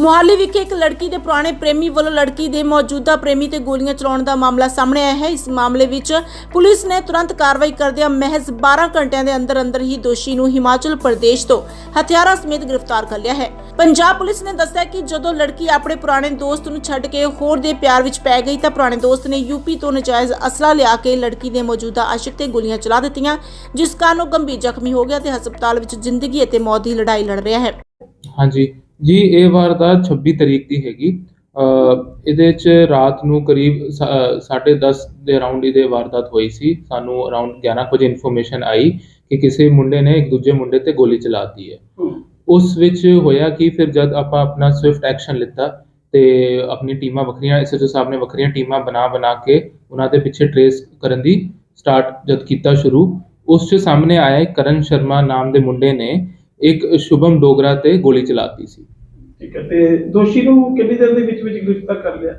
ਮੋਹਾਲੀ ਵਿਖੇ ਇੱਕ ਲੜਕੀ ਦੇ ਪੁਰਾਣੇ ਪ੍ਰੇਮੀ ਵੱਲੋਂ ਲੜਕੀ ਦੇ ਮੌਜੂਦਾ ਪ੍ਰੇਮੀ ਤੇ ਗੋਲੀਆਂ ਚਲਾਉਣ ਦਾ ਮਾਮਲਾ ਸਾਹਮਣੇ ਆਇਆ ਹੈ। ਇਸ ਮਾਮਲੇ ਵਿੱਚ ਪੁਲਿਸ ਨੇ ਤੁਰੰਤ ਕਾਰਵਾਈ ਕਰਦਿਆਂ ਮਹਿਜ਼ 12 ਘੰਟਿਆਂ ਦੇ ਅੰਦਰ ਅੰਦਰ ਹੀ ਦੋਸ਼ੀ ਨੂੰ ਹਿਮਾਚਲ ਪ੍ਰਦੇਸ਼ ਤੋਂ ਹਥਿਆਰਾਂ ਸਮੇਤ ਗ੍ਰਿਫਤਾਰ ਕਰ ਲਿਆ ਹੈ। ਪੰਜਾਬ ਪੁਲਿਸ ਨੇ ਦੱਸਿਆ ਕਿ ਜਦੋਂ ਲੜਕੀ ਆਪਣੇ ਪੁਰਾਣੇ ਦੋਸਤ ਨੂੰ ਛੱਡ ਕੇ ਹੋਰ ਦੇ ਪਿਆਰ ਵਿੱਚ ਪੈ ਗਈ ਤਾਂ ਪੁਰਾਣੇ ਦੋਸਤ ਨੇ ਯੂਪੀ ਤੋਂ ਨਜਾਇਜ਼ ਅਸਲਾ ਲਿਆ ਕੇ ਲੜਕੀ ਦੇ ਮੌਜੂਦਾ ਆਸ਼ਿਕ ਤੇ ਗੋਲੀਆਂ ਚਲਾ ਦਿੱਤੀਆਂ, ਜਿਸ ਕਾਰਨ ਉਹ ਗੰਭੀਰ ਜ਼ਖਮੀ ਹੋ ਗਿਆ ਤੇ ਹਸਪਤਾਲ ਵਿੱਚ ਜ਼ਿੰਦਗੀ ਅਤੇ ਮੌਤ ਦੀ ਲੜਾਈ ਲੜ ਰਿਹਾ ਹੈ। ਹਾਂਜੀ ਜੀ ਇਹ ਵਾਰਦਾਤ 26 ਤਰੀਕ ਦੀ ਹੈਗੀ। ਇਹਦੇ ਚ ਰਾਤ ਨੂੰ ਕਰੀਬ 10:30 ਦੇ ਅਰਾਊਂਡ ਇਹਦੇ ਵਾਰਦਾਤ ਹੋਈ ਸੀ। ਸਾਨੂੰ ਅਰਾਊਂਡ 11 ਕੁ ਵਜੇ ਇਨਫੋਰਮੇਸ਼ਨ ਆਈ ਕਿ ਕਿਸੇ ਮੁੰਡੇ ਨੇ ਇੱਕ ਦੂਜੇ ਮੁੰਡੇ ਤੇ ਗੋਲੀ ਚਲਾਤੀ ਹੈ। ਉਸ ਵਿੱਚ ਹੋਇਆ ਕਿ ਫਿਰ ਜਦ ਆਪਾਂ ਆਪਣਾ ਸਵਿਫਟ ਐਕਸ਼ਨ ਲਿੱਤਾ ਤੇ ਆਪਣੀ ਟੀਮਾਂ ਵੱਖਰੀਆਂ ਐਸਐਚਓ ਸਾਹਿਬ ਨੇ ਵੱਖਰੀਆਂ ਟੀਮਾਂ ਬਣਾ ਬਣਾ ਕੇ ਉਹਨਾਂ ਦੇ ਪਿੱਛੇ ਟਰੇਸ ਕਰਨ ਦੀ ਸਟਾਰਟ ਜਦ ਕੀਤਾ ਸ਼ੁਰੂ ਉਸ 'ਚ ਸਾਹਮਣੇ ਆਇਆ ਕਰਨ ਸ਼ਰਮਾ ਨਾਮ ਦੇ ਮੁੰਡੇ ਨੇ ਇੱਕ ਸ਼ੁਭਮ ਡੋਗਰਾ ਤੇ ਗੋਲੀ ਚਲਾਤੀ ਸੀ। ਠੀਕ ਹੈ ਤੇ ਦੋਸ਼ੀ ਨੂੰ ਕਿੰਨੀ ਦੇਰ ਦੇ ਵਿੱਚ ਵਿੱਚ ਗ੍ਰਿਫਤਾਰ ਕਰ ਲਿਆ?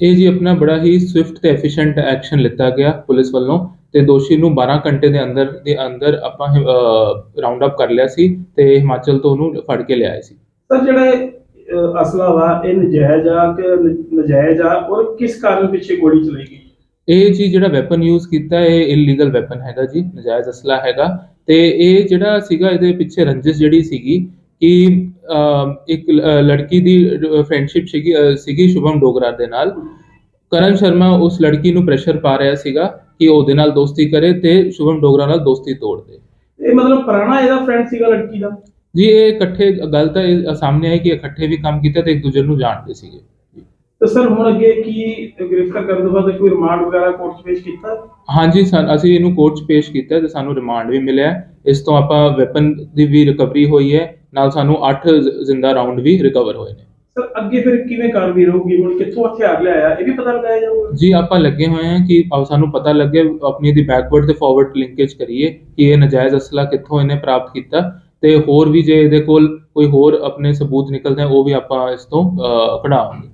ਇਹ ਜੀ ਆਪਣਾ ਬੜਾ ਹੀ ਸਵਿਫਟ ਤੇ ਐਫੀਸ਼ੀਐਂਟ ਐਕਸ਼ਨ ਲਿੱਤਾ ਗਿਆ ਪੁਲਿਸ ਵੱਲੋਂ ਤੇ ਦੋਸ਼ੀ ਨੂੰ 12 ਘੰਟੇ ਦੇ ਅੰਦਰ ਦੇ ਅੰਦਰ ਆਪਾਂ ਰਾਉਂਡ ਅਪ ਕਰ ਲਿਆ ਸੀ ਤੇ ਹਿਮਾਚਲ ਤੋਂ ਉਹਨੂੰ ਫੜ ਕੇ ਲਿਆਏ ਸੀ। ਸਰ ਜਿਹੜਾ ਅਸਲਾ ਵਾ ਇਹ ਨਜਾਇਜ਼ ਆ ਕਿ ਨਜਾਇਜ਼ ਆ ਔਰ ਕਿਸ ਕਾਰਨ ਪਿੱਛੇ ਗੋਲੀ ਚਲਾਈ ਗਈ? ਇਹ ਜੀ ਜਿਹੜਾ ਵੈਪਨ ਯੂਜ਼ ਕੀਤਾ ਇਹ ਇਲੀਗਲ ਵੈਪਨ ਹੈਗਾ ਜੀ ਨਜਾਇਜ਼ ਅਸਲਾ ਹੈਗਾ। ਤੇ ਇਹ ਜਿਹੜਾ ਸੀਗਾ ਇਹਦੇ ਪਿੱਛੇ ਰੰਜਿਸ਼ ਜਿਹੜੀ ਸੀਗੀ ਕਿ ਇੱਕ ਲੜਕੀ ਦੀ ਫਰੈਂਡਸ਼ਿਪ ਸੀਗੀ ਸੀਗੀ ਸ਼ੁਭਮ ਡੋਗਰਾ ਦੇ ਨਾਲ। ਕਰਨ ਸ਼ਰਮਾ ਉਸ ਲੜਕੀ ਨੂੰ ਪ੍ਰੈਸ਼ਰ ਪਾ ਰਿਹਾ ਸੀਗਾ ਕਿ ਉਹ ਉਹਦੇ ਨਾਲ ਦੋਸਤੀ ਕਰੇ ਤੇ ਸ਼ੁਭਮ ਡੋਗਰਾ ਨਾਲ ਦੋਸਤੀ ਤੋੜ ਦੇ। ਇਹ ਮਤਲਬ ਪੁਰਾਣਾ ਇਹਦਾ ਫਰੈਂਡ ਸੀਗਾ ਲੜਕੀ ਦਾ? ਜੀ ਇਹ ਇਕੱਠੇ ਗੱਲ ਤਾਂ ਇਹ ਸਾਹਮਣੇ ਆਈ ਕਿ ਇਕੱਠੇ ਵੀ ਕੰਮ ਕੀਤਾ ਤੇ ਇੱਕ ਦੂਜੇ ਨੂੰ ਜਾਣਦੇ ਸੀਗੇ। ਤੇ ਸਰ ਹੁਣ ਅੱਗੇ ਕੀ ਗ੍ਰਿਫਤਾਰ ਕਰਨ ਤੋਂ ਬਾਅਦ ਕੋਈ ਰਿਮਾਂਡ ਵਗੈਰਾ ਕੋਰਟ 'ਚ ਪੇਸ਼ ਕੀਤਾ? ਹਾਂਜੀ ਸਾ- ਅਸੀਂ ਇਹਨੂੰ ਕੋਰਟ 'ਚ ਪੇਸ਼ ਕੀਤਾ ਤੇ ਸਾਨੂੰ ਰਿਮਾਂਡ ਵੀ ਮਿਲਿਆ। ਇਸ ਤੋਂ ਆਪਾਂ ਵੈਪਨ ਦੀ ਵੀ ਰਿਕਵਰੀ ਹੋਈ ਹੈ ਨਾਲ ਸਾਨੂੰ 8 ਜ਼ਿੰਦਾ ਰਾਉਂਡ ਵੀ ਰਿਕਵਰ ਹੋਏ ਨੇ। ਸਰ ਅੱਗੇ ਫਿਰ ਕਿਵੇਂ ਕਾਰਵਾਈ ਰਹੂਗੀ? ਹੁਣ ਕਿੱਥੋਂ ਹਥਿਆਰ ਲਿਆਇਆ? ਇਹ ਵੀ ਪਤਾ ਲਗਾਇਆ ਜਾਊਗਾ? ਜੀ ਆਪਾਂ ਲੱਗੇ ਹੋਏ ਹਾਂ ਕਿ ਆਪ- ਸਾਨੂੰ ਪਤਾ ਲੱਗੇ ਆਪਣੀ ਦੀ ਬੈਕਵਰਡ ਤੇ ਫਾਰਵਰਡ ਲਿੰਕੇਜ ਕਰੀਏ ਕਿ ਇਹ ਨਜਾਇਜ਼ ਅਸਲਾ ਕਿੱਥੋਂ ਇਹਨੇ ਪ੍ਰਾਪਤ ਕੀਤਾ। ਤੇ ਹੋਰ ਵੀ ਜੇ ਇਹਦੇ ਕੋਲ ਕੋਈ ਹੋਰ ਆਪਣੇ ਸਬੂਤ ਨਿਕਲਦੇ ਆ ਉਹ ਵੀ ਆਪਾਂ ਇਸ ਤੋਂ ਕਢਾਵਾਂਗੇ।